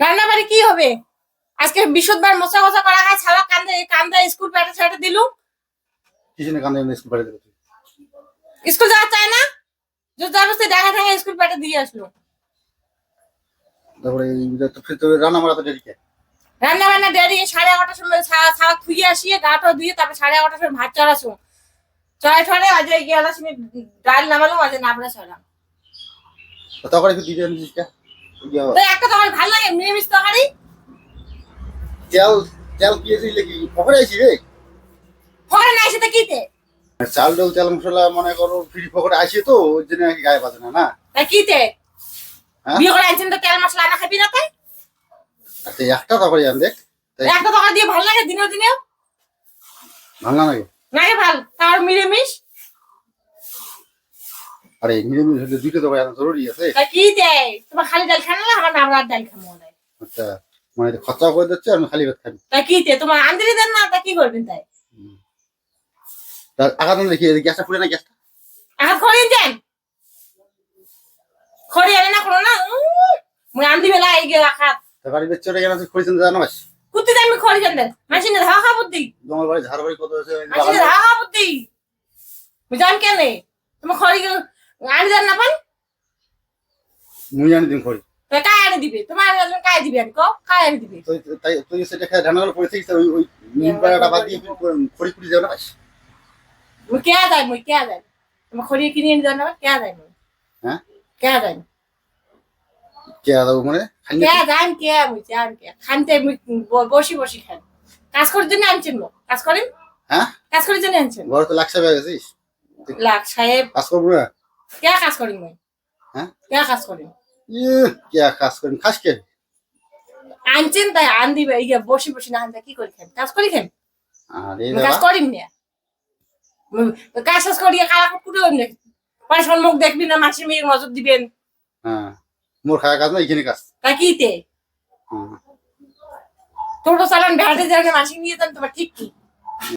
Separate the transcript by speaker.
Speaker 1: রান্না বাড়ি কি হবে? আজকে বিশুদ্ধবার মোছা মোছা করা হয় ছাড়া কান্দে কান্দা স্কুল প্যাটে ছেড়ে দিলু
Speaker 2: কি জন্য কান্দে স্কুল পাঠিয়ে দেবে
Speaker 1: স্কুল যাওয়া চায় না? যদি যাব দেখা দেখা স্কুল প্যাটে দিয়ে আসলো।
Speaker 2: তারপরে এই যে তো রান্না মারা তো দেরি কে?
Speaker 1: রান্না বান্না দেরি সাড়ে এগারোটার সময় ছাড়া ছাড়া ধুয়ে আসিয়ে গাটা ধুয়ে তারপর সাড়ে এগারোটার সময় ভাত চড়াছো চড়াই ঠড়ে আজ গেলা শুনে ডাল নামালো আজ নাবড়া ছড়াম
Speaker 2: তো তারপরে ফির দিতে দিস কে? ইয়া,
Speaker 1: তো একটা তো আমার ভালো লাগে? তরকারি?
Speaker 2: তেল তেল কি দিলে কি? পকড়ে আইছি রে।
Speaker 1: ফোনে না এসে তো কিতে?
Speaker 2: চাল ডাল তেল মশলা মনে করো ফ্রি পকড়ে আসি তো ওই জন্য নাকি গায়ে বাজে না না?
Speaker 1: তাই কিতে?
Speaker 2: হ্যাঁ?
Speaker 1: বিয়ে করে আনছেন তো তেল মশলা না খাবি না তাই?
Speaker 2: আচ্ছা একটা তারপরে আন দেখ।
Speaker 1: একটা তরকারি দিয়ে ভালো লাগে দিনেও দিনেও?
Speaker 2: ভালো না
Speaker 1: ভালো তার নিরামিষ?
Speaker 2: আরে নিরামিষ হলে দুইটা তরকারি আনা জরুরি আছে।
Speaker 1: কি দেয়? তোমার খালি ডাল খানো না আমার নামরার ডাল খামো দেয়
Speaker 2: আচ্ছা মানে খরচা করে দিচ্ছে আমি খালি ভাত খাবি
Speaker 1: তাই কি দেয় তোমার আন্দরি দেন না? তা কি করবেন তাই?
Speaker 2: তার আঘাত দেখি গ্যাসটা ফুলে না গ্যাসটা?
Speaker 1: এখন খড়ি দেন। খড়ি আনে না কোনো না। মুই আন্দি বেলা এই গে রাখাত
Speaker 2: তা বাড়ি বেচে কেন তুই খড়ি জানা বাস
Speaker 1: কুত্তি আমি খড়ি দেন দেন। মাসিনে ধাওয়া খাব দিই
Speaker 2: জঙ্গল বাড়ি ঝাড় বাড়ি কত আছে?
Speaker 1: মাসিনে ধাওয়া খাব দিই মুই জান কেন? তোমার খড়ি আনি দেন না পান।
Speaker 2: মুই জানি দিন খড়ি।
Speaker 1: তাই কায় আনি দিবে? তোমার একজন কায় দিবে আমি কও কায় আনি দিবে?
Speaker 2: তুই তাই তুই সেটা খেয়ে ধান গেল পড়ে থাকিস ওই ওই নিম পাড়াটা বাদ দিয়ে খড়ি কুড়ি যাও না বাস।
Speaker 1: মুই কে যায় মুই কে যায় তোমার খড়ি কিনে এনে দেন না কে যায় মুই?
Speaker 2: হ্যাঁ?
Speaker 1: কে
Speaker 2: কে মানে? খালি
Speaker 1: কে? জান কে মুই জান কে খানতে মুই বসি বসি খান কাজ করার জন্য আনছেন কাজ করেন?
Speaker 2: হ্যাঁ?
Speaker 1: কাজ করার জন্য আনছেন?
Speaker 2: ঘরে তো গেছিস।
Speaker 1: লাখ সাহেব
Speaker 2: কাজ করব না?
Speaker 1: কে কাজ করেন
Speaker 2: হ্যাঁ?
Speaker 1: কে কাজ করেন
Speaker 2: কে কাজ করেন খাস কে?
Speaker 1: আনছেন তাই আন দিবে বসি বসি না আনতে কি করি খান কাজ করি খান কাজ করিম না। কাজ কাজ করিয়ে কারা কুটে হইম না। পয়সার মুখ দেখবি না মাসির মেয়ের নজর দিবেন।
Speaker 2: হ্যাঁ মোর খাওয়া কাজ না এখানে কাজ।
Speaker 1: তা কিতে?
Speaker 2: হ্যাঁ।
Speaker 1: টোটো চালান ভেড়াতে যাবেন মাসি নিয়ে যান তোমার ঠিক কি?